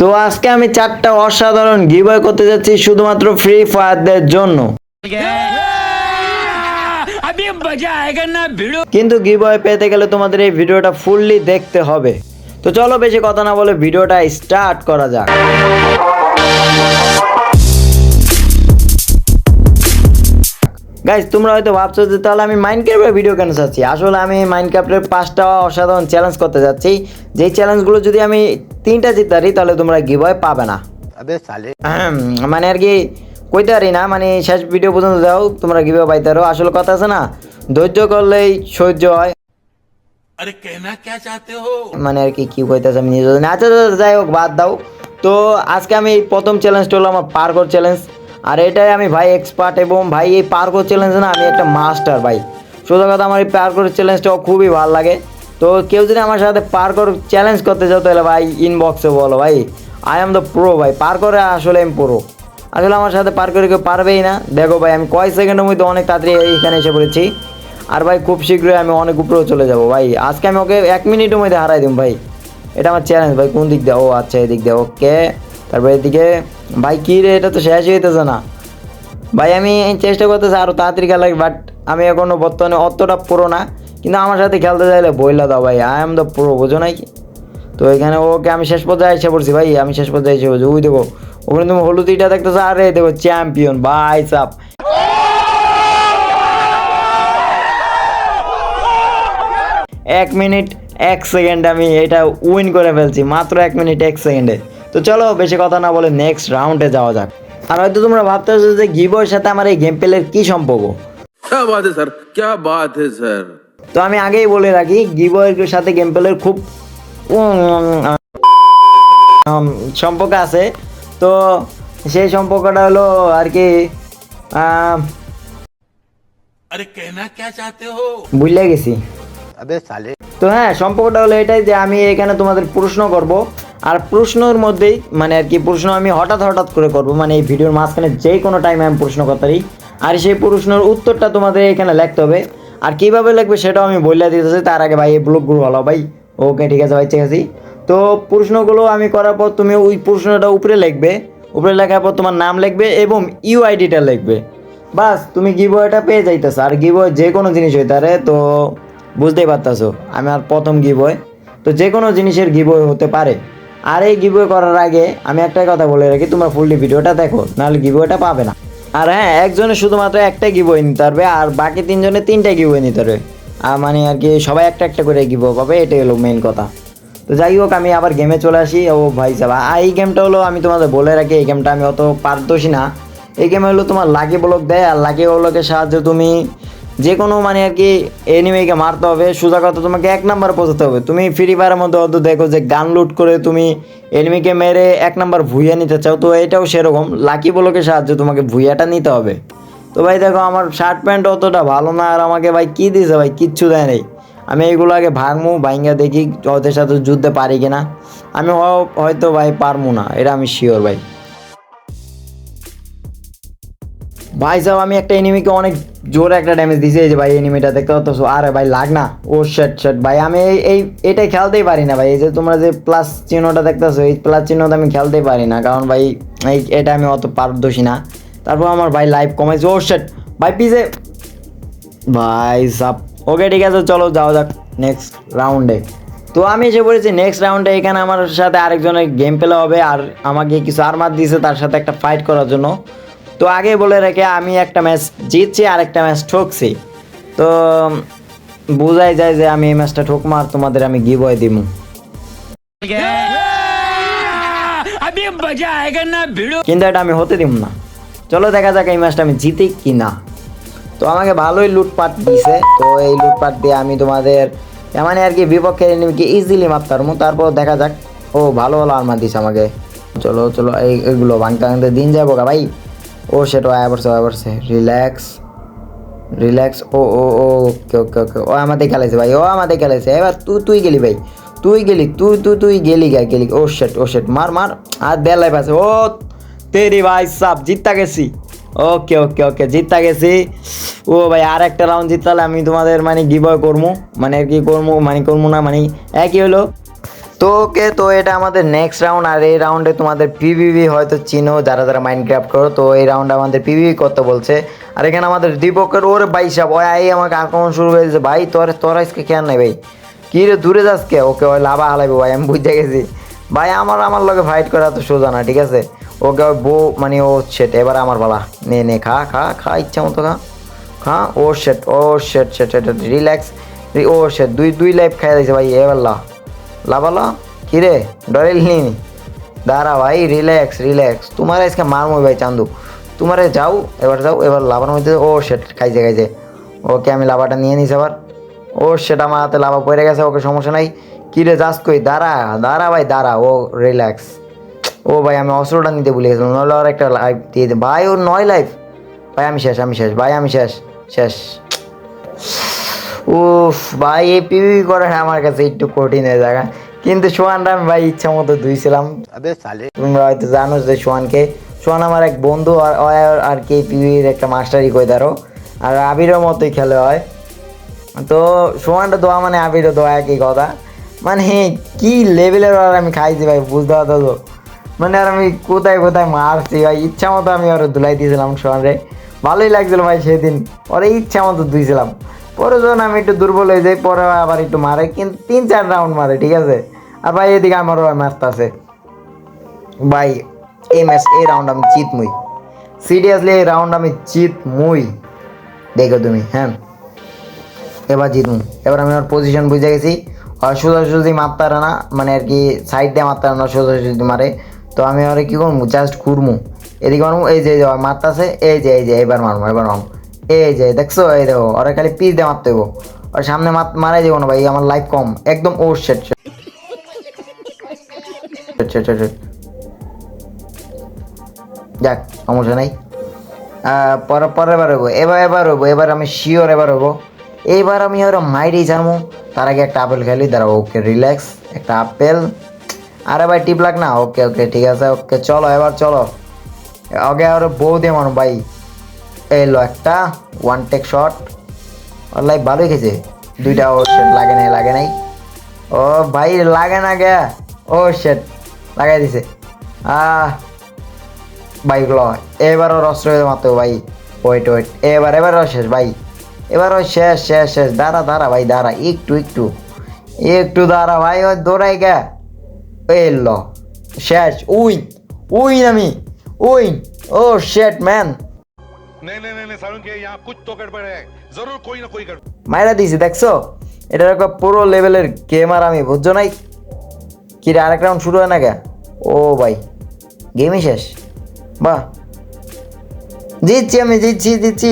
তো আজকে আমি চারটা অসাধারণ গিভওয়ে করতে যাচ্ছি শুধুমাত্র ফ্রি ফায়ারদের জন্য। কিন্তু গিভওয়ে পেতে গেলে তোমাদের এই ভিডিওটা ফুললি দেখতে হবে। তো চলো বেশি কথা না বলে ভিডিওটা স্টার্ট করা যাক। গাইজ তোমরা হয়তো ভাবছ যে তাহলে আমি মাইন্ড ক্রাফ্টের ভিডিও কেন চাচ্ছি? আসলে আমি মাইন্ড ক্রাফ্টের পাঁচটা অসাধারণ চ্যালেঞ্জ করতে যাচ্ছি যে চ্যালেঞ্জগুলো যদি আমি তিনটা জিতারি তাহলে তোমরা গিভওয়ে পাবে না। মানে আর কি কইতে পারি না মানে শেষ ভিডিও পর্যন্ত যাও তোমরা গিভওয়ে পাইতে পারো। আসলে কথা আছে না ধৈর্য করলেই সহ্য হয়। মানে আর কি কি কইতেছে আমি নিজে আচ্ছা, আচ্ছা, আচ্ছা যাই হোক বাদ দাও। তো আজকে আমি প্রথম চ্যালেঞ্জটা হলো আমার পার্কর চ্যালেঞ্জ আর এটাই আমি ভাই এক্সপার্ট এবং ভাই এই পার্কর চ্যালেঞ্জ না আমি একটা মাস্টার ভাই। সোজা কথা আমার এই পার্কর চ্যালেঞ্জটাও খুবই ভালো লাগে। তো কেউ যদি আমার সাথে পার্কর চ্যালেঞ্জ করতে চাও তাহলে ভাই ইনবক্সে বলো ভাই। আই এম দ্য প্রো ভাই পার্করে আসলে আমি প্রো আসলে আমার সাথে পার করে কেউ পারবেই না। দেখো ভাই, আমি কয় সেকেন্ডের মধ্যে অনেক তাড়াতাড়ি এখানে এসে পড়েছি। আর ভাই খুব শীঘ্রই আমি অনেক উপরেও চলে যাব ভাই। আজকে আমি ওকে এক মিনিটের মধ্যে হারাই দিম ভাই। এটা আমার চ্যালেঞ্জ ভাই, কোন দিক দিয়ে? ও আচ্ছা এদিক দিয়ে ওকে তারপর এদিকে ভাই, কী রে, এটা তো শেষ হইতেছে না। ভাই, আমি চেষ্টা করতেছি আরও তাড়াতাড়ি খেলা বাট আমি এখনও বর্তমানে অতটা পুরো না। কিন্তু আমার সাথে খেলতে চাইলে বইলা দাও ভাই আই এম দ্য পুরো বোঝো নাই কি? তো এখানে ওকে আমি শেষ পর্যায়ে এসে পড়ছি ভাই, আমি শেষ পর্যায়ে এসে পড়ছি। ওই দেখো, ওখানে তুমি হলুদ ইটা দেখতেছো, আরে দেখো চ্যাম্পিয়ন ভাই সাপ এক মিনিট, এক সেকেন্ড আমি এটা উইন করে ফেলছি, মাত্র এক মিনিট, এক সেকেন্ডে। তো চলো বেশি কথা না বলে নেক্সট রাউন্ডে যাওয়া যাক। আর হয়তো তোমরা ভাবতে ভাবতেছো যে গিবোর সাথে আমার এই গেম প্লের কি সম্পর্ক? তো আমি আগেই বলে রাখি গিবোয়ের সাথে গেম প্লের খুব সম্পর্ক আছে। তো সেই সম্পর্কটা হলো আর কি বুঝলে গেছি। তো হ্যাঁ সম্পর্কটা হলো এটাই যে আমি এখানে তোমাদের প্রশ্ন করব। আর প্রশ্নর মধ্যেই মানে আর কি প্রশ্ন আমি হঠাৎ হঠাৎ করে করব মানে এই ভিডিওর মাঝখানে যে কোনো টাইমে আমি প্রশ্ন করতে পারি। আর সেই প্রশ্নের উত্তরটা তোমাদের এখানে লিখতে হবে। আর কীভাবে লিখবে সেটাও আমি বলে দিতেছি, তার আগে ভাই এই ব্লগগুলো ভালো, ভাই। ওকে, ঠিক আছে ভাই, ঠিক আছে। তো প্রশ্নগুলো আমি করার পর তুমি ওই প্রশ্নটা উপরে লিখবে। উপরে লেখার পর তোমার নাম লিখবে এবং ইউআইডিটা লিখবে। বাস, তুমি গিবয়টা পেয়ে যাইতেছো। আর গিবয় যে কোনো জিনিস হইতে পারে, তো বুঝতেই পারতাছো, আমি আর প্রথম গিবয় তো যে কোনো জিনিসের গিবয় হতে পারে। আর এই গিবয় করার আগে আমি একটাই কথা বলে রাখি, তোমরা ফুললি ভিডিওটা দেখো, নাহলে গিবয়টা পাবে না। আর হ্যাঁ একজনে শুধুমাত্র একটা গিবয় নিতে পারবে, আর বাকি তিনজনে তিনটা গিবয় নিতে পারবে। আর মানে আর কি সবাই একটা একটা করে গিবয় পাবে, এটাই হলো মেইন কথা। তো যাই হোক, আমি আবার গেমে চলে আসি। ও ভাই সাহেব আর এই গেমটা হলো আমি তোমাদের বলে রাখি, এই গেমটা আমি অত পারদর্শী না। এই গেমে হলো তোমার লাকি ব্লক দেয়, আর লাকি ব্লকের সাহায্যে তুমি যে কোনো মানে আর কি এনিমিকে মারতে হবে, সোজা কথা তোমাকে এক নাম্বার পৌঁছাতে হবে। তুমি ফ্রি ফায়ারের মধ্যে হয়তো দেখো যে গান লুট করে তুমি এনিমিকে মেরে এক নাম্বার ভুইয়া নিতে চাও, তো এটাও সেরকম। লাকি ব্লকের সাহায্যে তোমাকে ভুইয়াটা নিতে হবে। তো ভাই দেখো, আমার শার্ট প্যান্ট অতটা ভালো না, আর আমাকে ভাই কী দিয়েছে ভাই? কিচ্ছু দেয় নেই। আমি এইগুলো আগে ভাঙমু ভাইঙ্গা দেখি, ওদের সাথে যুদ্ধে পারি কিনা। আমি হয়তো ভাই পারমু না, এটা আমি শিওর ভাই। ভাই সাহেব, আমি একটা এনিমিকে অনেক জোরে একটা ড্যামেজ দিয়েছি। এই যে ভাই এনিমিটা দেখতে পাচ্ছ? আরে ভাই, লাগ না। ও শেট শেট ভাই, আমি এই এটাই খেলতেই পারি না ভাই। এই যে তোমরা যে প্লাস চিহ্নটা দেখতেছো, এই প্লাস চিহ্নটা আমি খেলতেই পারি না। কারণ ভাই, এই, এটা আমি অত পারদর্শী না। তারপর আমার ভাই লাইভ কমাইছে। ও শেট ভাই পিছে ভাই সাপ ওকে, ঠিক আছে, চলো, যাওয়া যাক নেক্সট রাউন্ডে তো আমি এসে পড়েছি নেক্সট রাউন্ডে এখানে আমার সাথে আরেকজনের গেম প্লে হবে। আর আমাকে কিছু আর মার দিয়েছে, তার সাথে একটা ফাইট করার জন্য। তো আগে বলে রেখে আমি একটা ম্যাচ জিতছি আর একটা ম্যাচ ঠকছি। তো বোঝাই যায় যে আমি এই ম্যাচটা ঠকমা আর তোমাদের আমি গি বয় দিব কিন্তু এটা আমি হতে দিব না। চলো দেখা যাক এই ম্যাচটা আমি জিতি কি না তো আমাকে ভালোই লুটপাট দিছে। তো এই লুটপাট দিয়ে আমি তোমাদের মানে আর কি বিপক্ষে এনিমিকে ইজিলি মারতে পারব। তারপর দেখা যাক। ও, ভালো ভালো আর্মার দিছে আমাকে। চলো চলো এইগুলো ভাঙতে ভাঙতে দিন যাব গা ভাই। ও সেটা আয়া পড়ছে আয়া পড়ছে। রিল্যাক্স রিল্যাক্স ও ও ও ওকে ওকে ওকে ও আমাদের খেলাইছে ভাই, ও আমাদের খেলাইছে। এবার তুই তুই গেলি ভাই, তুই গেলি তুই তুই তুই গেলি গা, গেলি ও শেট ও শেট মার মার, আর দেলাই পাশে ও, তেরি ভাই, সাপ, জিততা গেছি। ওকে ওকে ওকে জিততা গেছি। ও ভাই আর একটা রাউন্ড জিততালে আমি তোমাদের মানে গিবয় করব মানে আর কি করব মানে করব না মানে একই হলো। তো ওকে তো এটা আমাদের নেক্সট রাউন্ড আর এই রাউন্ডে তোমাদের পিভিভি হয়তো চিনো, যারা যারা মাইন্ড ক্রাফট করো, তো এই রাউন্ডে আমাদের পিভিভি করতে বলছে। আর এখানে আমাদের দীপকের, ওর বাইসাব ওই আই আমাকে আক্রমণ শুরু করে দিয়েছে ভাই, তোর তোর আজকে খেয়াল নাই ভাই। কী রে, দূরে যাস কে? ওকে ওই লাভা হালাইবো ভাই, আমি বুঝতে গেছি। ভাই, আমার আমার লগে ফাইট করা তো সোজা না, ঠিক আছে? ওকে ওই বউ মানে ও সেট এবার আমার বালা নে নে, খা খা খা, ইচ্ছা মতো খা। খা, ও সেট ও সেট সেট রিল্যাক্স ও সেট দুই দুই লাইফ খাই দিয়েছে ভাই এবার লাভালো কিরে? ডরেল নি দাঁড়া ভাই রিল্যাক্স রিল্যাক্স তোমার আজকে মারমো ভাই চান্দু। তোমারে যাও, এবার যাও, এবার লাভার মধ্যে, ও সেট খাইছে খাইছে। ওকে আমি লাভাটা নিয়ে নিস আবার। ও সেটা আমার হাতে লাভা পড়ে গেছে, ওকে সমস্যা নাই। কিরে, যাস কই? দাঁড়া দাঁড়া ভাই, দাঁড়া, ও রিল্যাক্স ও ভাই, আমি অস্ত্রটা নিতে ভুলে গেছিলাম, নাহলে আর একটা লাইফ দিয়ে ভাই, ওর নয় লাইফ ভাই, আমি শেষ আমি শেষ, ভাই, আমি শেষ শেষ। উফ ভাই এই পিভি করাটা হ্যাঁ আমার কাছে একটু কঠিন হয়ে জায়গা কিন্তু সোহানটা আমি ভাই ইচ্ছা মতো ধুইছিলাম তুমি হয়তো জানো যে সোহানকে সোহান আমার এক বন্ধু আর আর কে পিবির একটা মাস্টারই কই ধরো আর আবিরও মতোই খেলে হয়। তো সোহানটা দোয়া মানে আবিরও দোয়া একই কথা। মানে হ্যাঁ কী লেভেলের আর আমি খাইছি ভাই বুঝতে পারতো তো মানে আর আমি কোথায় কোথায় মারছি ভাই ইচ্ছা মতো আমি আরও ধুলাই দিয়েছিলাম সোহানরে ভালোই লাগছিল ভাই সেদিন। ওরে ইচ্ছা মতো ধুইছিলাম। পরে যখন আমি একটু দুর্বল হয়ে যাই, পরে আবার একটু মারে। কিন্তু তিন, চার রাউন্ড মারে, ঠিক আছে? আর ভাই, এদিকে আমারও ম্যাচটা আছে ভাই, এই ম্যাচ এই রাউন্ড আমি জিত মুই সিরিয়াসলি এই রাউন্ড আমি জিত মুই দেখো তুমি হ্যাঁ? এবার জিতমু। এবার আমি আমার পজিশন বুঝে গেছি। আর সোজাসুজি মারতে না মানে আর কি সাইড দিয়ে মারতে না, সোজাসুজি মারে। তো আমি আর কি করব জাস্ট ঘুরমু। এদিকে মারমু, এই যে মারতাছে, এই যে এই যে এবার মারবো এবার মারমু। এই যে, দেখছ? এই দেখো, ওরা খালি পিস দিয়ে মারতে হইব। আর সামনে মার- মারাই যাব না ভাই, আমার লাইফ কম। একদম ও শেট যাক, সমস্যা নেই। পরে পরের বার হব এবার এবার হব এবার আমি শিওর এবার হব এইবার আমি আরও মাইরেই জানব তার আগে একটা আপেল খেলি দাঁড়াবো ওকে রিল্যাক্স একটা আপেল। আরে ভাই, টিপ লাগ না? ওকে ওকে, ঠিক আছে, ওকে, চলো, এবার চলো। আগে আরও বউ দিয়ে মানো ভাই। এলো একটা ওয়ান টেক শট আল্লাহ, ভালোই খেয়েছে। দুইটা, ও শেট লাগে নাই লাগে নাই। ও ভাই, লাগে না গে। ও শেট লাগাই দিছে। আহ বাইকগুলো এবারও রস রয়ে মাত্র, ভাই। ওয়েট ওয়েট এবার এবারও শেষ, ভাই। এবারও শেষ শেষ শেষ। দাঁড়া দাঁড়া, ভাই, দাঁড়া, একটু একটু। একটু দাঁড়া, ভাই ওই দৌড়াই গে। এল শেষ উই উই আমি উই ও শেট ম্যান नहीं नहीं नहीं नहीं सारुण के यहाँ कुछ तो गड़बड़ है जरूर कोई ना कोई गड़बड़ মাইরা দিছি দেখছো এটা একটা পুরো লেভেলের গেমার আমি বুঝছো নাই কি রে আরেক রাউন্ড শুরু হয় না কে ও ভাই গেমই শেষ বাহ জিতছি আমি জিতছি জিতছি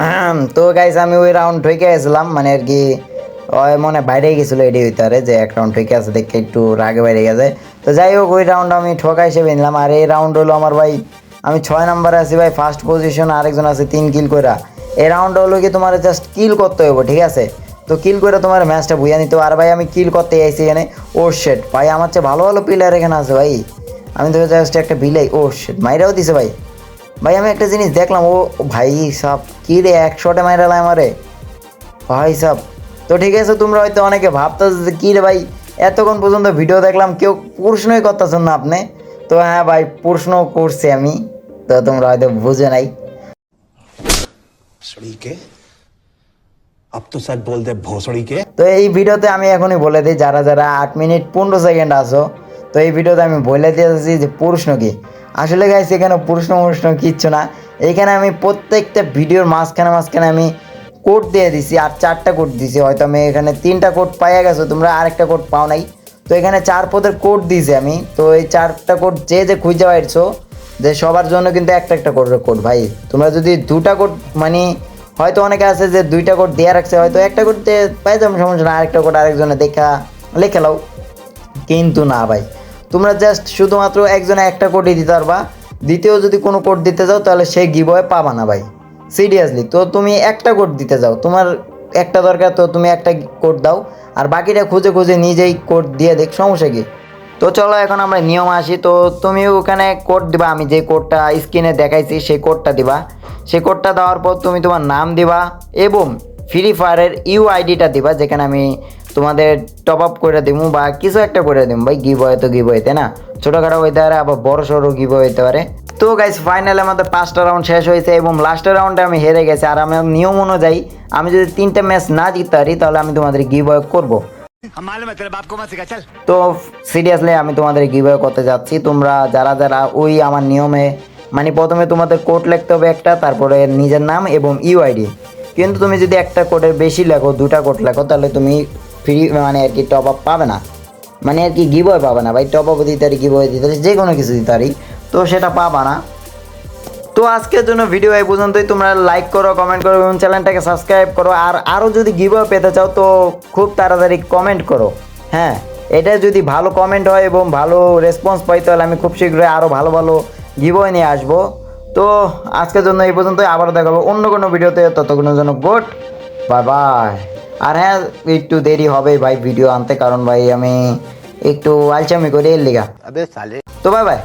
আহম, তো গাইস আমি ওই রাউন্ড ঠকে গেছিলাম মানে আর কি ওই মনে বাইরে গেছিলো এডি হইতে পারে যে এক রাউন্ড ঠকে আছে দেখে একটু রাগে বাইরে গেছে তো যাই হোক ওই রাউন্ড আমি ঠকা হিসেবে নিলাম আর এই রাউন্ড হলো আমার ভাই আমি ছয় নাম্বারে আছি ভাই ফার্স্ট পজিশন আরেকজন আছে তিন কিল কইরা। এই রাউন্ড হলো কি তোমার জাস্ট কিল করতে হবে ঠিক আছে? তো কিল করে তোমার ম্যাচটা বুঝে নিতে। আর ভাই, আমি কিল করতে আইছি এখানে, ও শেট ভাই, আমার চেয়ে ভালো ভালো প্লেয়ার এখানে আছে ভাই। আমি তো জাস্ট একটা বিলাই ও শেট মাইরাও দিছে ভাই। ভাই, আমি একটা জিনিস দেখলাম, ও ভাই সব, কি রে, এক শটে মাইরালাম আমারে। ভাই সব, তো ঠিক আছে, তোমরা হয়তো অনেকে ভাবতেছো যে কী রে ভাই, এতক্ষণ পর্যন্ত ভিডিও দেখলাম, কেউ প্রশ্নই করতেছেন না আপনি। তো হ্যাঁ ভাই, প্রশ্ন করছি আমি। তো তোমরা হয়তো বুঝে নাই। তো এই ভিডিওতে আমি এখনই বলে দিই যারা যারা আট মিনিট পনেরো সেকেন্ড আসো তো এই ভিডিওতে আমি বলে দিয়েছি যে প্রশ্ন কি। আসলে গাইছি এখানে প্রশ্ন প্রশ্ন কিচ্ছু না। এখানে আমি প্রত্যেকটা ভিডিওর মাঝখানে মাঝখানে আমি কোড দিয়ে দিছি আর চারটা কোড দিছি। হয়তো আমি এখানে তিনটা কোড পাইয়া গেছো তোমরা আরেকটা কোড পাও নাই। তো এখানে চার পদের কোড দিয়েছি আমি। তো এই চারটা কোড যে যে খুঁজে পাইছো যে সবার জন্য কিন্তু একটা একটা করে কোড ভাই। তোমরা যদি দুটা কোড মানে হয়তো অনেকে আছে যে দুইটা কোড দেওয়া রাখছে, হয়তো একটা কোড পাই যাব, সমস্যা না আরেকটা কোড আরেকজনে দেখা, লিখে লাও। কিন্তু না, ভাই। তোমরা জাস্ট শুধুমাত্র একজনে একটা কোডই দিতে পারবা। দ্বিতীয় যদি কোনো কোড দিতে যাও, তাহলে সেই গিবয়ে পাবা না, ভাই। সিরিয়াসলি তো তুমি একটা কোড দিতে যাও। তোমার একটা দরকার, তো তুমি একটা কোড দাও। আর বাকিটা খুঁজে খুঁজে নিজেই কোড দিয়ে দেখ, সমস্যা কি? তো চলো এখন আমরা নিয়ম আসি। তো তুমি ওখানে কোড দিবা, আমি যে কোডটা স্ক্রিনে দেখাইছি সেই কোডটা দিবা। সেই কোডটা দেওয়ার পর তুমি তোমার নাম দিবা এবং ফ্রি ফায়ারের ইউ আইডিটা দিবা, যেখানে আমি তোমাদের টপ আপ করে দিব বা কিছু একটা করে দিব ভাই গিভ হয় তো গিভ তাই না? ছোটোখাটো হইতে পারে, আবার বড় সড়ো গিভ হইতে পারে। তো গাইস ফাইনালি আমাদের পাঁচটা রাউন্ড শেষ হয়েছে এবং লাস্টের রাউন্ডে আমি হেরে গেছি। আর আমার নিয়ম অনুযায়ী আমি যদি তিনটে ম্যাচ না জিততে পারি, তাহলে আমি তোমাদের গিভ করব। তো সিরিয়াসলি আমি তোমাদের কীভাবে করতে যাচ্ছি? তোমরা যারা যারা ওই আমার নিয়মে মানে প্রথমে তোমাদের কোড লিখতে হবে একটা, তারপরে নিজের নাম এবং ইউআইডি কিন্তু তুমি যদি একটা কোডের বেশি লেখো, দুটা কোড লেখো, তাহলে তুমি ফ্রি মানে আর কি টপ আপ পাবে না। মানে আর কি গিভওয়ে পাবে না, ভাই। টপ আপ দিতে পারি গিভওয়ে দিতে পারি, যে কোনো কিছু দিতে পারি। তো সেটা পাবা না। তো আজকের জন্য ভিডিও এই পর্যন্তই। তোমরা লাইক করো কমেন্ট করো এবং চ্যানেলটাকে সাবস্ক্রাইব করো। আর আরও যদি গিভ পেতে চাও তো খুব তাড়াতাড়ি কমেন্ট করো। হ্যাঁ এটা যদি ভালো কমেন্ট হয় এবং ভালো রেসপন্স পাই তাহলে আমি খুব শীঘ্রই আরও ভালো ভালো গিভওয়ে নিয়ে আসব। তো আজকের জন্য এই পর্যন্তই। আবারও দেখাবো অন্য কোনো ভিডিওতে ততক্ষণের জন্য গুড বাই বাই আর হ্যাঁ একটু দেরি হবে ভাই ভিডিও আনতে কারণ ভাই আমি একটু আলচামি করি এর লিগা। তো বাই বাই